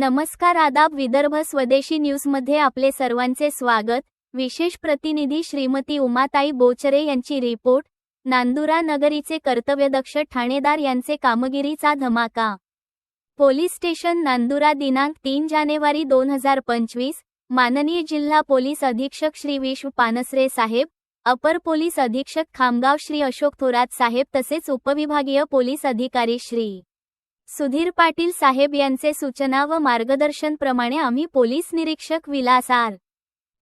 नमस्कार आदाब विदर्भ स्वदेशी न्यूजमध्ये आपले सर्वांचे स्वागत. विशेष प्रतिनिधी श्रीमती उमाताई बोचरे यांची रिपोर्ट. नांदुरा नगरीचे कर्तव्यदक्ष ठाणेदार यांचे कामगिरीचा धमाका. पोलीस स्टेशन नांदुरा दिनांक तीन जानेवारी दोन हजार पंचवीस. माननीय जिल्हा पोलीस अधीक्षक श्री विश्व पानसरे साहेब अपर पोलीस अधीक्षक खामगाव श्री अशोक थोरात साहेब तसेच उपविभागीय पोलीस अधिकारी श्री सुधीर पाटील साहेब यांचे सूचना व मार्गदर्शनप्रमाणे आम्ही पोलीस निरीक्षक विलास आर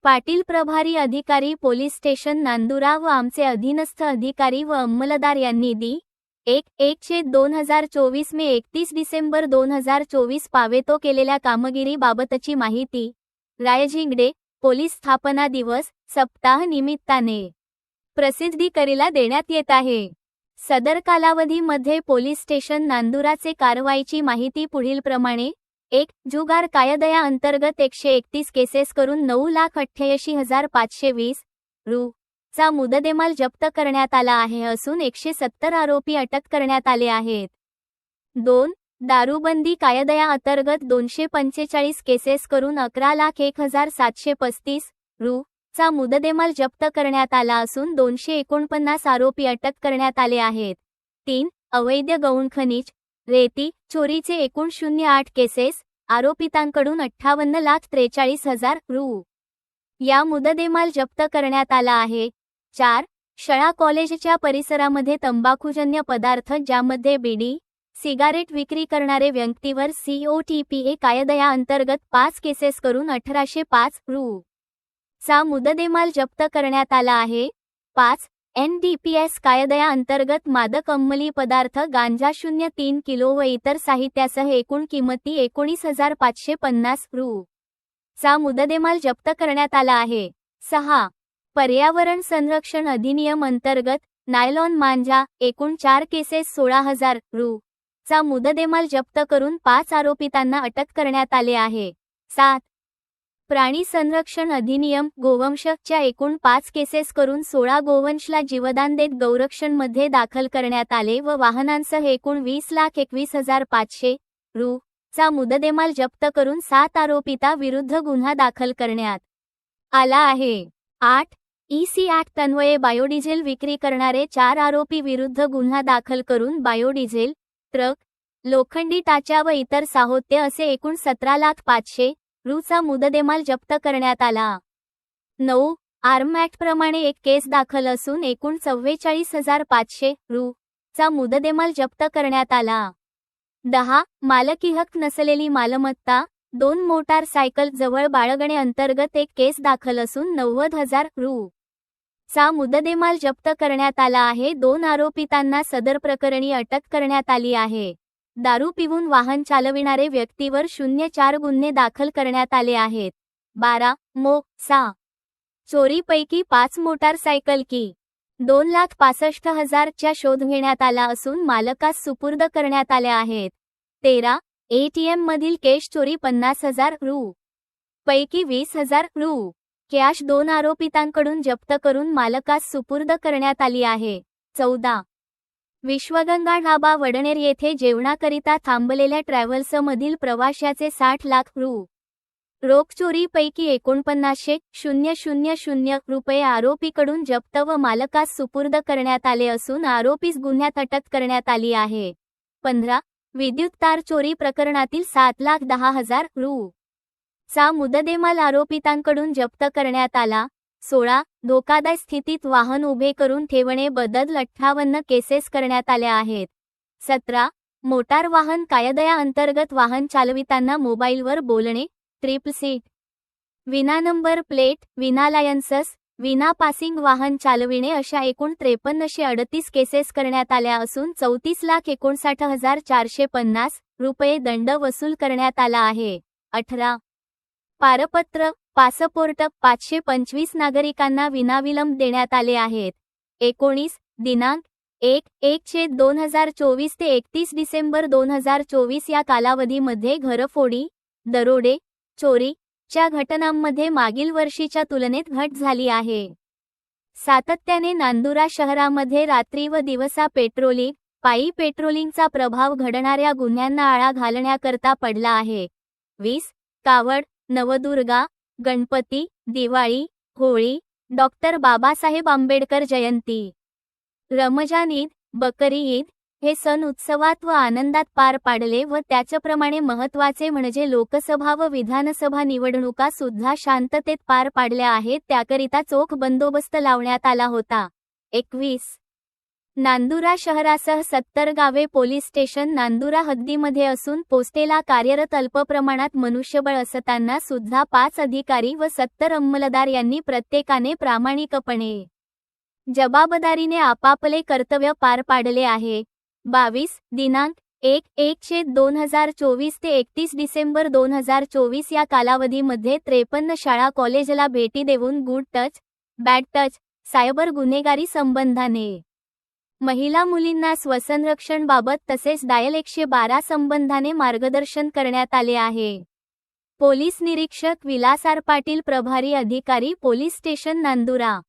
पाटील प्रभारी अधिकारी पोलीस स्टेशन नांदुरा व आमचे अधीनस्थ अधिकारी व अंमलदार यांनी दी एक एक चे दोन हजार चोवीस मे एकतीस डिसेंबर दोन हजार चोवीस पावेतो केलेल्या कामगिरीबाबतची माहिती रायझिंगडे पोलीस स्थापना दिवस सप्ताह निमित्ताने प्रसिद्धी करीला देण्यात येत आहे. सदर कालावधीमध्ये पोलीस स्टेशन नांदुराचे कारवाईची माहिती पुढीलप्रमाणे एक जुगार कायदया अंतर्गत एकशे एकतीस केसेस करून नऊ लाख अठ्ठ्याऐंशी हजार पाचशे वीस रु. चा मुददेमाल जप्त करण्यात आला आहे असून एकशे सत्तर आरोपी अटक करण्यात आले आहेत. दोन दारूबंदी कायदया अंतर्गत दोनशे पंचेचाळीस केसेस करून अकरा लाख एक हजार सातशे पस्तीस रु. चा मुददेमाल जप्त करण्यात आला असून दोनशे एकोणपन्नास आरोपी अटक करण्यात आले आहेत. तीन अवैध गौण खनिज रेती चोरीचे एकूण शून्य आठ केसेस आरोपितांकडून अठ्ठावन्न लाख त्रेचाळीस हजार रु. या मुददेमाल जप्त करण्यात आला आहे. चार शाळा कॉलेजच्या परिसरामध्ये तंबाखूजन्य पदार्थ ज्यामध्ये बीडी सिगारेट विक्री करणारे व्यक्तीवर सीओटीपीए कायदया अंतर्गत पाच केसेस करून अठराशे पाच रु. चा मुददेमाल जप्त करण्यात आला आहे. पाच. एन डी पी एस कायदया अंतर्गत मादक अंमली पदार्थ गांजा शून्य तीन किलो व इतर साहित्यासह एकूण किंमती एकोणीस हजार पाचशे पन्नास रु. चा मुददेमाल जप्त करण्यात आला आहे. सहा. पर्यावरण संरक्षण अधिनियम अंतर्गत नायलॉन मांजा एकूण चार केसेस सोळा हजार रु. चा मुददेमाल जप्त करून पाच आरोपितांना अटक करण्यात आले आहे. सात. प्राणी संरक्षण अधिनियम गोवंशच्या एकूण पाच केसेस करून सोळा गोवंशला जीवदान देत गौरक्षणमध्ये दाखल करण्यात आले व वाहनांसह एकूण वीस लाख एकवीस हजार पाचशे रु. चा मुददेमाल जप्त करून सात आरोपिता विरुद्ध गुन्हा दाखल करण्यात आला आहे. आठ. ई सी तन्वये बायोडिझेल विक्री करणारे चार आरोपी विरुद्ध गुन्हा दाखल करून बायोडिझेल ट्रक लोखंडी टाच्या व इतर साहोत्य असे एकूण सतरा लाख पाचशे रूचा मुददेमाल जप्त करण्यात आला. नऊ आर्म ॲक्टप्रमाणे एक केस दाखल असून एकूण चव्वेचाळीस हजार पाचशे रु. चा मुददेमाल जप्त करण्यात आला. दहा मालकी हक नसलेली मालमत्ता दोन मोटार सायकल जवळ बाळगणे अंतर्गत एक केस दाखल असून नव्वद हजार रु. चा मुददेमाल जप्त करण्यात आला आहे. दोन आरोपितांना सदर प्रकरणी अटक करण्यात आली आहे. दारू पिऊन वाहन चालविणारे व्यक्तीवर शून्य चार गुन्हे दाखल करण्यात आले आहेत. बारा मो सा. चोरीपैकी पाच मोटारसायकल की. दोन लाख पासष्ट हजारच्या शोध घेण्यात आला असून मालकास सुपूर्द करण्यात आल्या आहेत. तेरा एटीएम मधील केश चोरी पन्नास हजार रु. पैकी वीस हजार रु. कॅश दोन आरोपितांकडून जप्त करून मालकास सुपूर्द करण्यात आली आहे. चौदा विश्वगंगा ढाबा वडनेर येथे जेवणाकरिता थांबलेल्या ट्रॅव्हल्समधील प्रवाशाचे साठ लाख रु. रोख चोरीपैकी एकोणपन्नासशे शून्य शून्य शून्य रुपये आरोपीकडून जप्त व मालकास सुपूर्द करण्यात आले असून आरोपीस गुन्ह्यात अटक करण्यात आली आहे. पंधरा विद्युत तार चोरी प्रकरणातील सात लाख दहा हजार रु. चा मुददेमाल आरोपितांकडून जप्त करण्यात आला. सोळा धोकादाय स्थितीत वाहन उभे करून ठेवणे बदल अठ्ठावन्न केसेस करण्यात आल्या आहेत. सतरा मोटार वाहन कायदया अंतर्गत वाहन चालविताना मोबाईलवर बोलणे ट्रिपल सीट. विना नंबर प्लेट विना लायन्सस विना पासिंग वाहन चालविणे अशा एकूण त्रेपन्नशे अडतीस केसेस करण्यात आल्या असून चौतीस लाख एकोणसाठ हजार चारशे पन्नास रुपये दंड वसूल करण्यात आला आहे. अठरा पारपत्र पासपोर्ट पाचशे पंचवीस नागरिकांना विनाविलंब देण्यात आले आहेत. एकोणीस दिनांक एक एक चे दोन हजार चोवीस ते एकतीस डिसेंबर दोन हजार चोवीस या कालावधीमध्ये घरफोडी दरोडे चोरी च्या घटनांमध्ये मागील वर्षीच्या तुलनेत घट झाली आहे. सातत्याने नांदुरा शहरामध्ये रात्री व दिवसा पेट्रोलिंग पायी पेट्रोलिंगचा प्रभाव घडणाऱ्या गुन्ह्यांना आळा घालण्याकरता पडला आहे. वीस कावड नवदुर्गा गणपती दिवाळी होळी डॉक्टर बाबासाहेब आंबेडकर जयंती. रमजान ईद बकरी ईद हे सण उत्सवात व आनंदात पार पाडले व त्याच्याप्रमाणे महत्त्वाचे म्हणजे लोकसभा व विधानसभा निवडणुका सुद्धा शांततेत पार पाडल्या आहेत त्याकरिता चोख बंदोबस्त लावण्यात आला होता. एकवीस नांदुरा शहरासह सत्तर गावे पोलीस स्टेशन नांदुरा हद्दीमध्ये असून पोस्टेला कार्यरत अल्प प्रमाणात मनुष्यबळ असताना सुद्धा पाच अधिकारी व सत्तर अंमलदार यांनी प्रत्येकाने प्रामाणिकपणे जबाबदारीने आपापले कर्तव्य पार पाडले आहे. बावीस दिनांक एक एकशे दोन हजार चोवीस ते एकतीस डिसेंबर दोन हजार चोवीस या कालावधीमध्ये त्रेपन्न शाळा कॉलेजला भेटी देऊन good touch bad touch cyber गुन्हेगारी संबंधाने महिला मुलींना स्वसंरक्षणबाबत तसेच डायल एकशे बारा संबंधाने मार्गदर्शन करण्यात आले आहे. पोलीस निरीक्षक विलासार पाटील प्रभारी अधिकारी पोलीस स्टेशन नांदुरा.